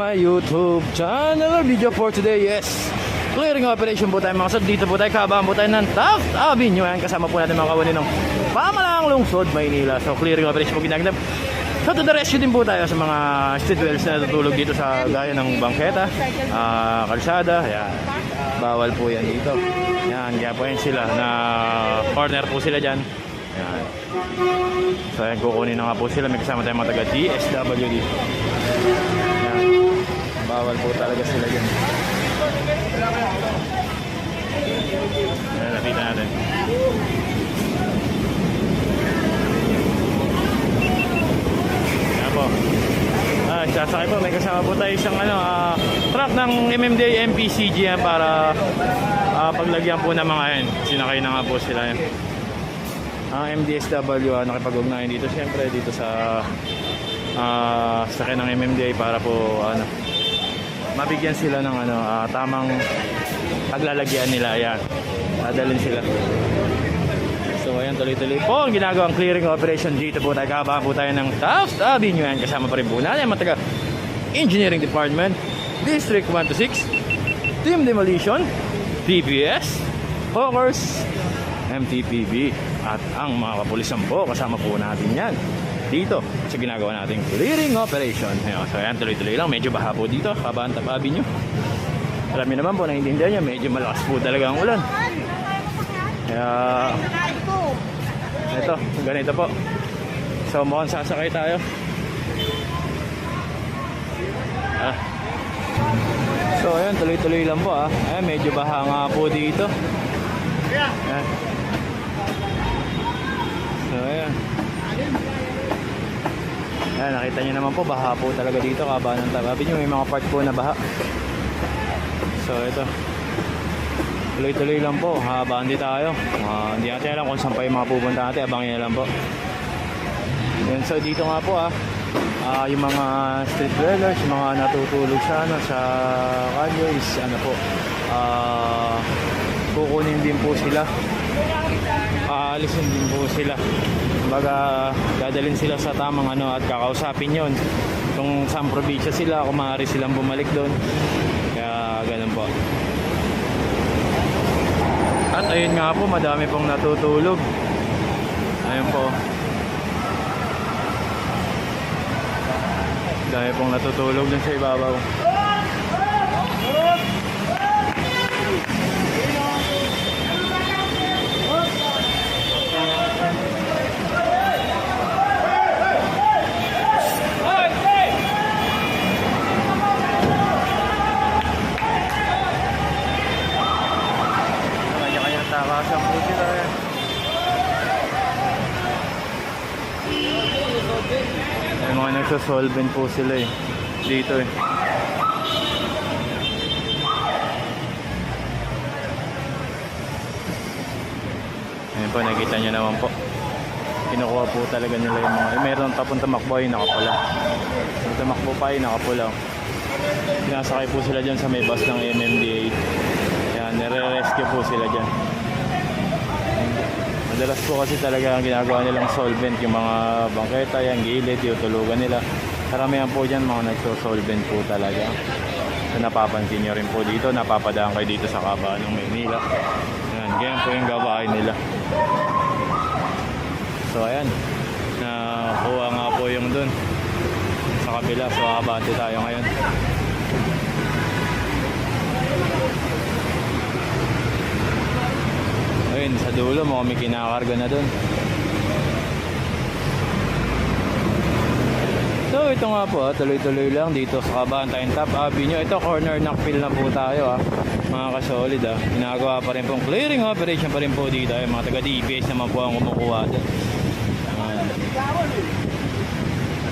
my YouTube channel. Our video for today, yes. Clearing operation po tayo mga sod. Dito po tayo, kabaan po tayo ng Taft Avenue. Ayan, kasama po natin mga kawani ng Pamalang Lungsod, Maynila. So, clearing operation po ginagawa. So, to the rescue din po tayo sa mga street dwellers na natutulog dito sa gaya ng bangketa, ah, kalsada. Ayan. Bawal po yan dito. Yan, kaya po yan sila na corner po sila dyan. Yan. So, ayan, kukunin na nga po sila. May kasama tayong mga taga DSWD. Yan. Bawal po talaga sila dyan. Ayan, nakita natin. Ayan po. Ah, sasakay po. May kasama po tayo isang ano, ah, truck ng MMDA MPCG yan para ah, paglagyan po ng mga yan. Sinakay na nga po sila yan. Ang MDSW ah, nakipag-ugnayan dito siyempre dito sa ah sakyan ng MMDA para po ano mabigyan sila ng ano ah, tamang paglalagyan nila ayan. Dadalhin sila. So ayan tuloy-tuloy po ang ginagawang clearing operation dito po. Tayo kabahan po tayo ng Taft Avenue. Yan kasama pa rin po natin ang mga taga Engineering Department District 126 Team Demolition PBS Hawkers MTPB at ang mga kapulisan po. Kasama po natin yan dito sa ginagawa nating clearing operation. Ayan, so ayan tuloy-tuloy lang. Medyo baha po dito. Kabaan tapabi nyo. Niyo naman po naiintindihan nyo. Medyo malakas po talaga ang ulan. Kaya ito ganito po. So mukhang sasakay tayo. Ah. so ayan tuloy-tuloy lang po ah. Ayan, medyo baha nga po dito. Ayan So, ayan. Ayan, nakita nyo naman po, baha po talaga dito, kaba ng tabi nyo, may mga part po na baha. So, ito. Tuloy-tuloy lang po, habaan din tayo. Ah, hindi natin alam kung saan pa yung mga pupunta natin, abangin na lang po. Yan, so dito nga po ah, ah, yung mga street dwellers, yung mga natutulog sa ano, sa kanyo is ano po, ah, kukunin din po sila aalisin din po sila baga dadalhin sila sa tamang ano at kakausapin yon kung saan probinsya sila kung maaari silang bumalik doon. Kaya ganun po. At ayun nga po madami pong natutulog. Ayun po. Dami pong natutulog dun sa ibabaw nagsasolvent po sila eh. Dito eh. Ayun po, nakita nyo naman po. Kinukuha po talaga nila yung mga... Eh, meron papunta makbo ay nakapula. Papunta makbo pa ay nakapula. Sinasakay po sila dyan sa may bus ng MMDA. Yan, nire-rescue po sila dyan. Madalas po kasi talaga ang ginagawa nilang solvent yung mga bangketa, yung gilid, yung tulugan nila. Karamihan po dyan mga nagso-solvent po talaga. So napapansin nyo rin po dito, napapadaan kayo dito sa kabaan ng Maynila. Yan, ganyan po yung gawain nila. So ayan, nakuha nga po yung dun sa kabila. So abante tayo ngayon. Ayun, sa dulo mo may kinakarga na dun. So ito nga po, ah, tuloy-tuloy lang dito sa Kabantayan Top Avenue. Ito corner knockfill na po tayo ah. Mga kasolid ah. Ginagawa pa rin pong clearing operation pa rin po dito. Ay, mga taga DBS naman po ang kumukuha. Ayan.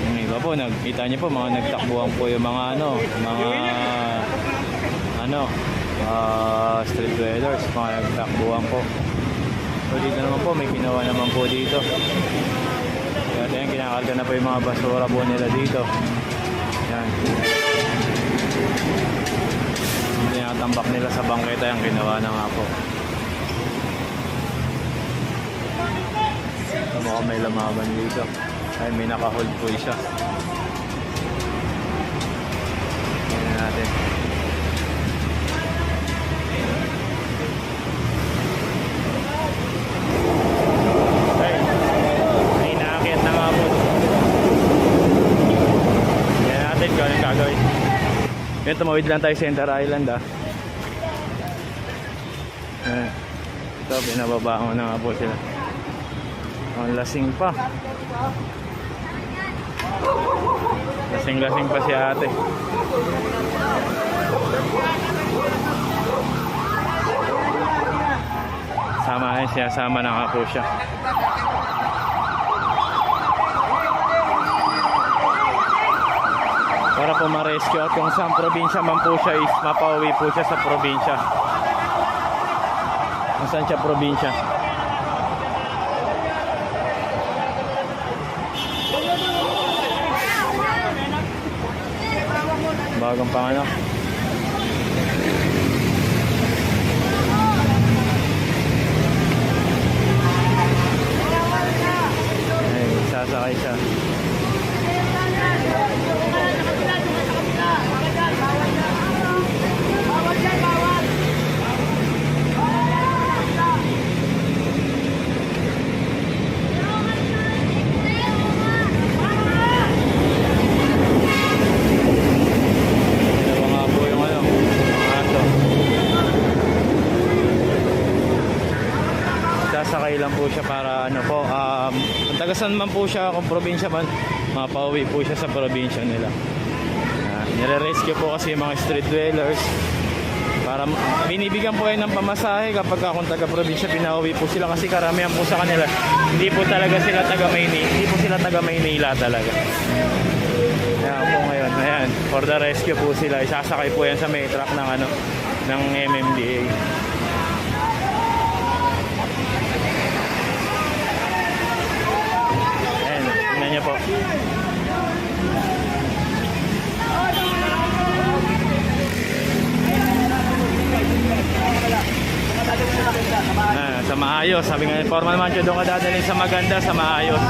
Yung iba po, nagkita niyo po, mga nagtakbuhan po yung mga ano, mga ano, ah street dwellers, mga nagtakbuhan po. So dito naman po, may ginawa naman po dito. Kaya yan, kinakarga na po yung mga basura po nila dito. Yan. Tinatambak nila sa bangketa yung ginawa na nga po. So, mukhang may lamaban dito. Ay, may nakahold po isa. natin. Ay, may nakakit na nga po. Yan natin kung anong gagawin. Ngayon tumawid lang tayo Center Island ah. Ayan. Ito, binababa ko na nga po sila. Ang lasing pa. Lasing-lasing pa si ate. Sama siya, sama na nga po siya. Para po ma-rescue at kung saan probinsya man po siya is mapauwi po siya sa probinsya. Kung saan siya probinsya. Bagong panganak. Ay, sasakay siya. Dalawa nga po yung ano, mga aso. Sasakay lang po siya para ano po, um, kung tagasan man po siya, kung probinsya man, mapauwi po siya sa probinsya nila. Uh, nire-rescue po kasi yung mga street dwellers. Para binibigyan po yan ng pamasahe kapag kung taga-probinsya pinauwi po sila kasi karamihan po sa kanila hindi po talaga sila taga Maynila hindi po sila taga Maynila talaga Ayan po ngayon, ayan, for the rescue po sila. Isasakay po yan sa may truck ng ano, ng MMDA. Ayan, niyo po. Ah, sa maayos. Sabi nga, formal man siya doon ka dadalhin sa maganda, sa maayos.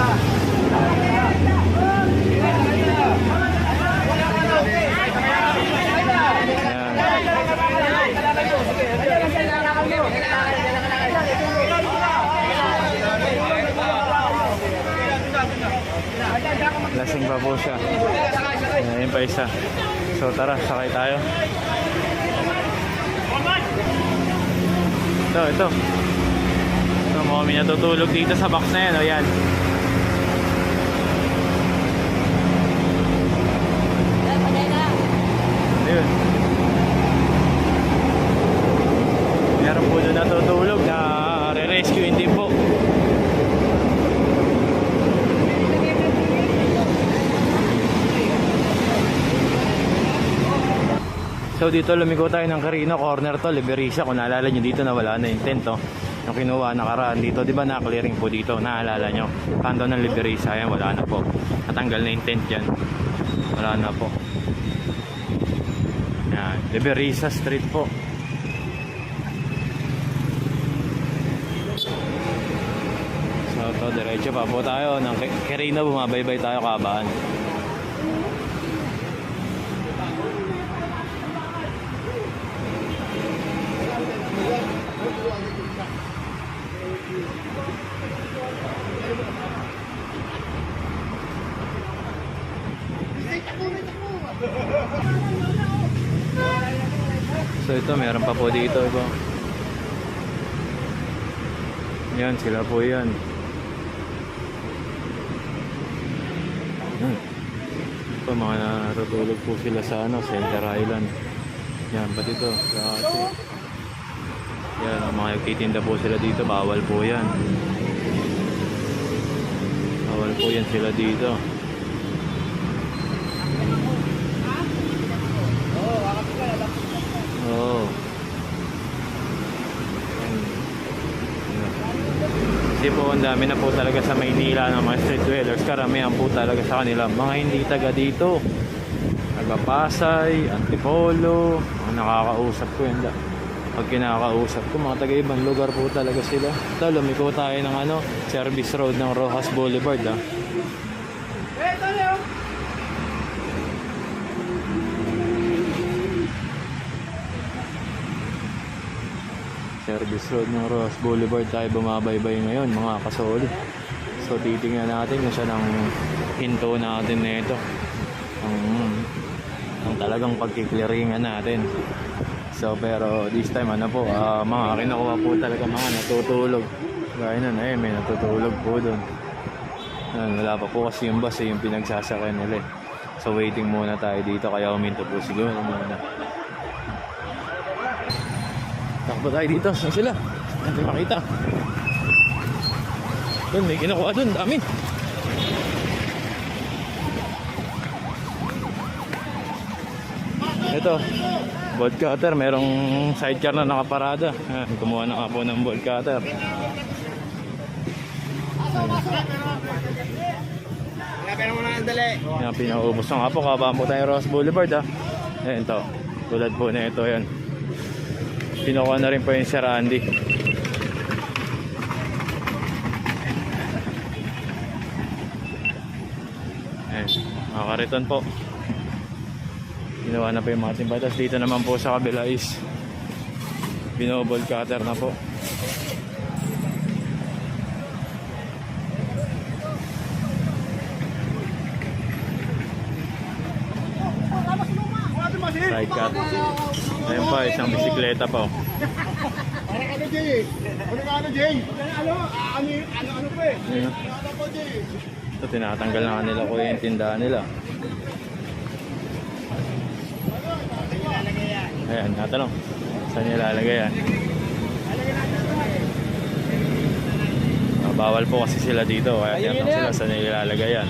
Lasing pa po siya. Ayun pa isa. So tara, sakay tayo. Ito, ito. Ito, mga kami natutulog dito sa box na yan. O yan. Ayun. Meron po doon natutulog na re-rescue hindi po. So dito lumiko tayo ng Carino corner to, Liberisa. Kung naalala nyo dito na wala na yung tent to. Yung kinuha nakaraan dito, di ba na-clearing po dito, naalala nyo. Kanto ng Liberisa, yan wala na po. Natanggal na yung tent. Wala na po. Yan, Liberisa Street po. So to, diretso pa po tayo. Ng Carino, bumabaybay tayo kabaan. So ito, meron pa po dito. Iba. Yan, sila po yan. Yan. Ito, mga natutulog po sila sa ano, Center Island. Yan, pati ito, ate. Yan, mga nagtitinda po sila dito, bawal po yan. Bawal po yan sila dito. Oo. Kasi po ang dami na po talaga sa Maynila ng mga street dwellers. Karamihan po talaga sa kanila. Mga hindi taga dito. Taga Pasay, Antipolo. Mga nakakausap ko yun. Pag kinakausap ko, mga taga ibang lugar po talaga sila. Ito, lumiko tayo ng ano, service road ng Rojas Boulevard. Ah. Service road ng Ross Boulevard tayo bumabaybay ngayon mga kasoli. So titingnan natin kung saan ang hinto natin nito. Ang, ang talagang pagkiklearingan natin. So pero this time ano po, ah, mga kinukuha po talaga mga natutulog. Gaya nun, eh, may natutulog po doon. Yan, wala pa po kasi yung bus eh, yung pinagsasakyan nila eh. So waiting muna tayo dito kaya uminto po siguro muna. Takbo tayo dito. Saan sila? Hindi makita. Doon, may kinukuha doon. Dami. Ito. Bolt cutter. Merong sidecar na nakaparada. Ayan, kumuha na nga po ng bolt cutter. Pero mo na ang dali. Yan, pinaubos na nga po. Kabaan po tayo Ross Boulevard ha. Ayan to. Tulad po na ito yan. Pinukuha na rin po yung Sir Andy. Ayan. Mga kariton po. Ginawa na po yung mga timba. Tapos dito naman po sa kabila is binobol cutter na po. Side cut. Ayun pa, isang bisikleta po. Para ano, Jay? Ano ka ano, Jay? Ano, ano, ano, ano pa eh? Ayun. Ano po, Jay? Ito, tinatanggal na nga nila kuya yung tindahan nila. Ayan, natanong. Saan nilalagay yan? Ah, bawal po kasi sila dito. Kaya tinatanong sila saan nilalagay yan.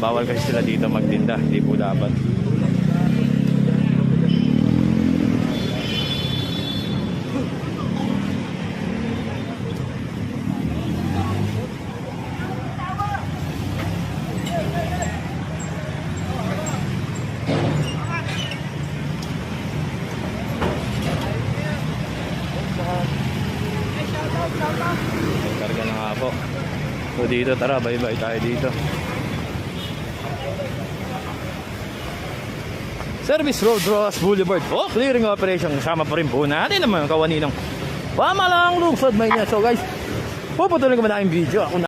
Bawal kasi sila dito magtinda. Hindi po dapat. Karga na nga po. So dito, tara, bye-bye tayo dito. Service Road Ross Boulevard po. Clearing operation. Kasama pa rin po natin ang mga kawaninang pamalang lungsod may niya. So guys, puputuloy ko na ang video. Ako na